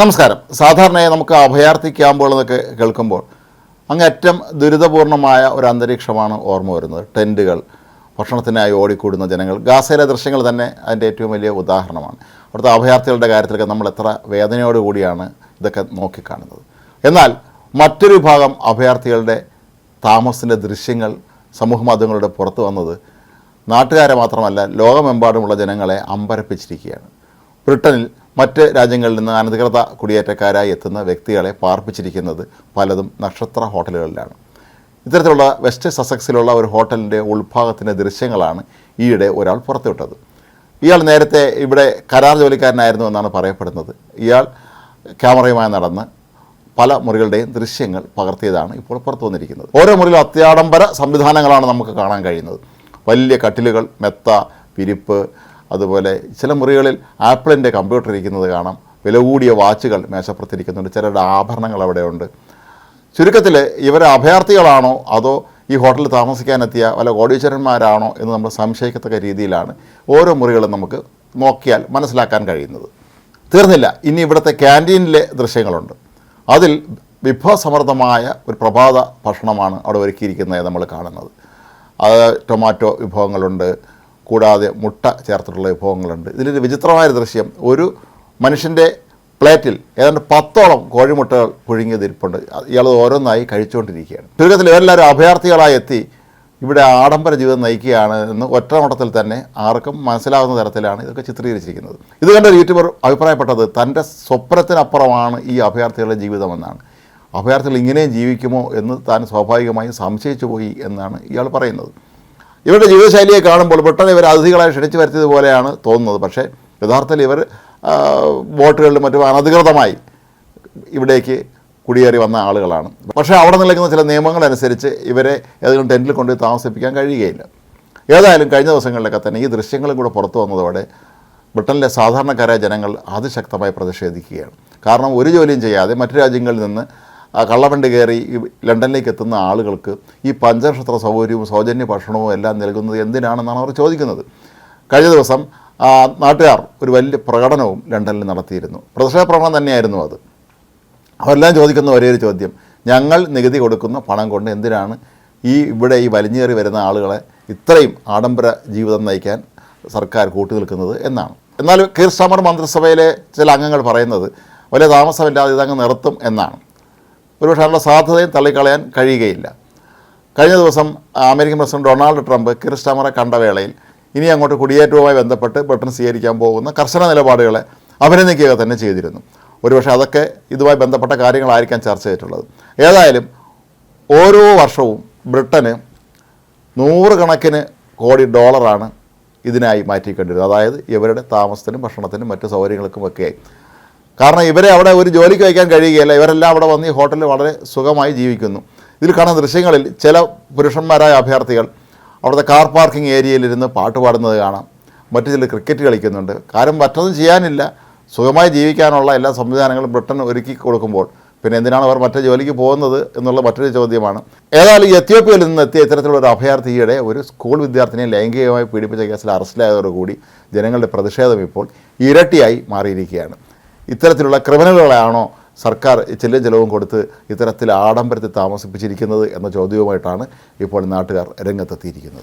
നമസ്കാരം. സാധാരണയായി നമുക്ക് അഭയാർത്ഥി ക്യാമ്പുകൾ കേൾക്കുമ്പോൾ അങ്ങേറ്റം ദുരിതപൂർണമായ ഒരു അന്തരീക്ഷമാണ് ഓർമ്മ വരുന്നത്. ടെന്റുകൾ ഭക്ഷണത്തിനായി ഓടിക്കൂടുന്ന ജനങ്ങൾ ഗാസയിലെ ദൃശ്യങ്ങൾ തന്നെ അതിന്റെ ഏറ്റവും വലിയ ഉദാഹരണമാണ്. അവിടുത്തെ അഭയാർത്ഥികളുടെ കാര്യത്തിലൊക്കെ നമ്മൾ എത്ര വേദനയോടുകൂടിയാണ് ഇതൊക്കെ നോക്കിക്കാണുന്നത്. എന്നാൽ മറ്റൊരു വിഭാഗം അഭയാർത്ഥികളുടെ താമസത്തിന്റെ ദൃശ്യങ്ങൾ സമൂഹ മാധ്യമങ്ങളുടെ പുറത്തു വന്നത് നാട്ടുകാരെ മാത്രമല്ല ലോകമെമ്പാടുമുള്ള ജനങ്ങളെ അമ്പരപ്പിച്ചിരിക്കുകയാണ്. ബ്രിട്ടനിൽ മറ്റ് രാജ്യങ്ങളിൽ നിന്ന് അനധികൃത കുടിയേറ്റക്കാരായി എത്തുന്ന വ്യക്തികളെ പാർപ്പിച്ചിരിക്കുന്നത് പലതും നക്ഷത്ര ഹോട്ടലുകളിലാണ്. ഇത്തരത്തിലുള്ള വെസ്റ്റ് സസക്സിലുള്ള ഒരു ഹോട്ടലിന്റെ ഉൾഭാഗത്തിന്റെ ദൃശ്യങ്ങളാണ് ഈയിടെ ഒരാൾ പുറത്തുവിട്ടത്. ഇയാൾ നേരത്തെ ഇവിടെ കരാർ ജോലിക്കാരനായിരുന്നു എന്നാണ് പറയപ്പെടുന്നത്. ഇയാൾ ക്യാമറയുമായി നടന്ന് പല മുറികളുടെയും ദൃശ്യങ്ങൾ പകർത്തിയതാണ് ഇപ്പോൾ പുറത്തു വന്നിരിക്കുന്നത്. ഓരോ മുറിയിലും അത്യാഡംബര സംവിധാനങ്ങളാണ് നമുക്ക് കാണാൻ കഴിയുന്നത്. വലിയ കട്ടിലുകൾ മെത്ത വിരിപ്പ് അതുപോലെ ചില മുറികളിൽ ആപ്പിളിന്റെ കമ്പ്യൂട്ടർ ഇരിക്കുന്നത് കാണാം. വില കൂടിയ വാച്ചുകൾ മേശപ്പുറത്തിരിക്കുന്നുണ്ട്. ചിലരുടെ ആഭരണങ്ങൾ അവിടെയുണ്ട്. ചുരുക്കത്തിൽ ഇവർ അഭയാർത്ഥികളാണോ അതോ ഈ ഹോട്ടലിൽ താമസിക്കാനെത്തിയ വല്ല കോടീശ്വരന്മാരാണോ എന്ന് നമ്മൾ സംശയിക്കത്തക്ക രീതിയിലാണ് ഓരോ മുറികളും നമുക്ക് നോക്കിയാൽ മനസ്സിലാക്കാൻ കഴിയുന്നത്. തീർന്നില്ല. ഇനി ഇവിടുത്തെ ക്യാന്റീനിലെ ദൃശ്യങ്ങളുണ്ട്. അതിൽ വിഭവസമൃദ്ധമായ ഒരു പ്രഭാത ഭക്ഷണമാണ് അവിടെ ഒരുക്കിയിരിക്കുന്നത് നമ്മൾ കാണുന്നത്. അത് ടൊമാറ്റോ വിഭവങ്ങളുണ്ട്. കൂടാതെ മുട്ട ചേർത്തിട്ടുള്ള വിഭവങ്ങളുണ്ട്. ഇതിലൊരു വിചിത്രമായ ദൃശ്യം. ഒരു മനുഷ്യന്റെ പ്ലേറ്റിൽ ഏതാണ്ട് പത്തോളം കോഴിമുട്ടകൾ പുഴുങ്ങിയതിരിപ്പുണ്ട് ഇയാൾ ഓരോന്നായി കഴിച്ചുകൊണ്ടിരിക്കുകയാണ്. ചുരുക്കത്തിൽ ഇവരെല്ലാവരും അഭയാർത്ഥികളായി എത്തി ഇവിടെ ആഡംബര ജീവിതം നയിക്കുകയാണ് എന്ന് ഒറ്റ നോട്ടത്തിൽ തന്നെ ആർക്കും മനസ്സിലാകുന്ന തരത്തിലാണ് ഇതൊക്കെ ചിത്രീകരിച്ചിരിക്കുന്നത്. ഇത് കണ്ട യൂട്യൂബർ അഭിപ്രായപ്പെട്ടത് തന്റെ സ്വപ്നത്തിനപ്പുറമാണ് ഈ അഭയാർത്ഥികളുടെ ജീവിതമെന്നാണ്. അഭയാർത്ഥികൾ ഇങ്ങനെയും ജീവിക്കുമോ എന്ന് താൻ സ്വാഭാവികമായും സംശയിച്ചു പോയി എന്നാണ് ഇയാൾ പറയുന്നത്. ഇവരുടെ ജീവിതശൈലിയെ കാണുമ്പോൾ പെട്ടെന്ന് ഇവർ അതിഥികളായി ക്ഷണിച്ചു വരുത്തിയതുപോലെയാണ് തോന്നുന്നത്. പക്ഷേ യഥാർത്ഥത്തിൽ ഇവർ ബോട്ടുകളിലും മറ്റും അനധികൃതമായി ഇവിടേക്ക് കുടിയേറി വന്ന ആളുകളാണ്. പക്ഷേ അവിടെ നിൽക്കുന്ന ചില നിയമങ്ങളനുസരിച്ച് ഇവരെ ഏതെങ്കിലും ടെന്റിൽ കൊണ്ടുപോയി താമസിപ്പിക്കാൻ കഴിയുകയില്ല. ഏതായാലും കഴിഞ്ഞ ദിവസങ്ങളിലൊക്കെ തന്നെ ഈ ദൃശ്യങ്ങളും കൂടെ പുറത്തു വന്നതോടെ ബ്രിട്ടനിലെ സാധാരണക്കാരായ ജനങ്ങൾ അതിശക്തമായി പ്രതിഷേധിക്കുകയാണ്. കാരണം ഒരു ജോലിയും ചെയ്യാതെ മറ്റു രാജ്യങ്ങളിൽ നിന്ന് കള്ളവണ്ടി കയറി ലണ്ടനിലേക്ക് എത്തുന്ന ആളുകൾക്ക് ഈ പഞ്ചനക്ഷത്ര സൗകര്യവും സൗജന്യ ഭക്ഷണവും എല്ലാം നൽകുന്നത് എന്തിനാണെന്നാണ് അവർ ചോദിക്കുന്നത്. കഴിഞ്ഞ ദിവസം നാട്ടുകാർ ഒരു വലിയ പ്രകടനവും ലണ്ടനിൽ നടത്തിയിരുന്നു. പ്രതിഷേധ പ്രകടനം തന്നെയായിരുന്നു അത്. അവരെല്ലാം ചോദിക്കുന്ന ഒരേ ഒരു ചോദ്യം. ഞങ്ങൾ നികുതി കൊടുക്കുന്ന പണം കൊണ്ട് എന്തിനാണ് ഈ ഇവിടെ ഈ വലിഞ്ഞേറി വരുന്ന ആളുകളെ ഇത്രയും ആഡംബര ജീവിതം നയിക്കാൻ സർക്കാർ കൂട്ടി നിൽക്കുന്നത് എന്നാണ്. എന്നാൽ കീർ മന്ത്രിസഭയിലെ ചില അംഗങ്ങൾ പറയുന്നത് വലിയ താമസമില്ലാതെ ഇതങ്ങ് നിർത്തും എന്നാണ്. ഒരുപക്ഷെ അതിനുള്ള സാധ്യതയും തള്ളിക്കളയാൻ കഴിയുകയില്ല. കഴിഞ്ഞ ദിവസം അമേരിക്കൻ പ്രസിഡന്റ് ഡൊണാൾഡ് ട്രംപ് കിർ കണ്ട വേളയിൽ ഇനി അങ്ങോട്ട് കുടിയേറ്റവുമായി ബന്ധപ്പെട്ട് ബ്രിട്ടൻ സ്വീകരിക്കാൻ പോകുന്ന കർശന നിലപാടുകളെ അഭിനന്ദിക്കുക തന്നെ ചെയ്തിരുന്നു. ഒരുപക്ഷെ അതൊക്കെ ഇതുമായി ബന്ധപ്പെട്ട കാര്യങ്ങളായിരിക്കാം ചർച്ച ചെയ്തിട്ടുള്ളത്. ഏതായാലും ഓരോ വർഷവും ബ്രിട്ടന് നൂറുകണക്കിന് കോടി ഡോളറാണ് ഇതിനായി മാറ്റിക്കൊണ്ടിരുന്നത്. അതായത് ഇവരുടെ താമസത്തിനും ഭക്ഷണത്തിനും മറ്റു സൗകര്യങ്ങൾക്കും ഒക്കെയായി. കാരണം ഇവരെ അവിടെ ഒരു ജോലിക്ക് വയ്ക്കാൻ കഴിയുകയില്ല. ഇവരെല്ലാം അവിടെ വന്ന് ഈ ഹോട്ടലിൽ വളരെ സുഖമായി ജീവിക്കുന്നു. ഇതിൽ കാണുന്ന ദൃശ്യങ്ങളിൽ ചില പുരുഷന്മാരായ അഭ്യർത്ഥികൾ അവിടുത്തെ കാർ പാർക്കിംഗ് ഏരിയയിലിരുന്ന് പാട്ട് പാടുന്നത് കാണാം. മറ്റു ചിലർ ക്രിക്കറ്റ് കളിക്കുന്നുണ്ട്. കാര്യം മറ്റൊന്നും ചെയ്യാനില്ല. സുഖമായി ജീവിക്കാനുള്ള എല്ലാ സംവിധാനങ്ങളും ബ്രിട്ടൻ ഒരുക്കി കൊടുക്കുമ്പോൾ. പിന്നെ എന്തിനാണ് അവർ മറ്റേ ജോലിക്ക് പോകുന്നത് എന്നുള്ള മറ്റൊരു ചോദ്യമാണ്. ഏതായാലും എത്യോപ്യയിൽ നിന്ന് എത്തിയ ഇത്തരത്തിലുള്ള ഒരു അഭയാർത്ഥിയുടെ ഒരു സ്കൂൾ വിദ്യാർത്ഥിനിയെ ലൈംഗികമായി പീഡിപ്പിച്ച കേസിൽ അറസ്റ്റിലായതോടുകൂടി ജനങ്ങളുടെ പ്രതിഷേധം ഇപ്പോൾ ഇരട്ടിയായി മാറിയിരിക്കുകയാണ്. ഇത്തരത്തിലുള്ള ക്രിമിനലുകളാണോ സർക്കാർ ചെല്ലും ചെലവും കൊടുത്ത് ഇത്തരത്തിൽ ആഡംബരത്തിൽ താമസിപ്പിച്ചിരിക്കുന്നത് എന്ന ചോദ്യവുമായിട്ടാണ് ഇപ്പോൾ നാട്ടുകാർ രംഗത്തെത്തിയിരിക്കുന്നത്.